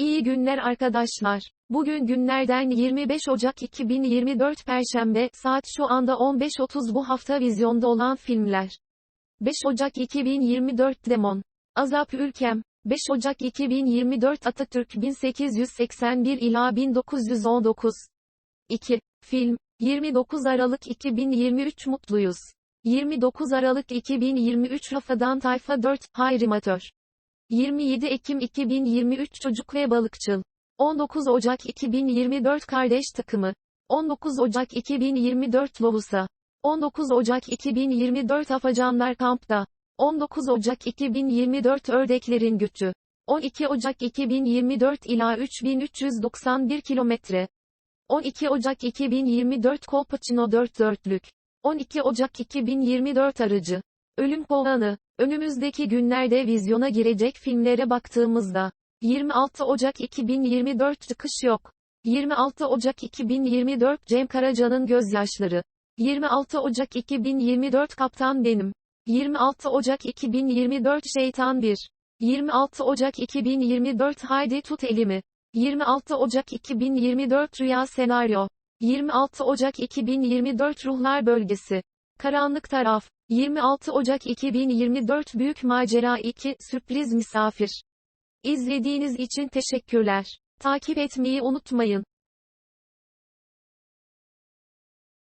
İyi günler arkadaşlar. Bugün günlerden 25 Ocak 2024 Perşembe, saat şu anda 15.30 bu hafta vizyonda olan filmler. 5 Ocak 2024 Demon. Azap Ülkem. 5 Ocak 2024 Atatürk 1881 ila 1919. 2. Film. 29 Aralık 2023 Mutluyuz. 29 Aralık 2023 Rafadan Tayfa 4, Hayrimatör. 27 Ekim 2023 Çocuk ve Balıkçıl. 19 Ocak 2024 Kardeş Takımı. 19 Ocak 2024 Lohusa. 19 Ocak 2024 Afacanlar Kampta. 19 Ocak 2024 Ördeklerin Gücü. 12 Ocak 2024 ila 3391 kilometre. 12 Ocak 2024 Kolpaçino 4 dörtlük. 12 Ocak 2024 Arıcı. Ölüm Kovanı. Önümüzdeki günlerde vizyona girecek filmlere baktığımızda, 26 Ocak 2024 çıkış yok. 26 Ocak 2024 Cem Karaca'nın Gözyaşları. 26 Ocak 2024 Kaptan Benim. 26 Ocak 2024 Şeytan 1. 26 Ocak 2024 Haydi Tut Elimi. 26 Ocak 2024 Rüya Senaryo. 26 Ocak 2024 Ruhlar Bölgesi. Karanlık Taraf. 26 Ocak 2024 Büyük Macera 2 Sürpriz Misafir. İzlediğiniz için teşekkürler. Takip etmeyi unutmayın.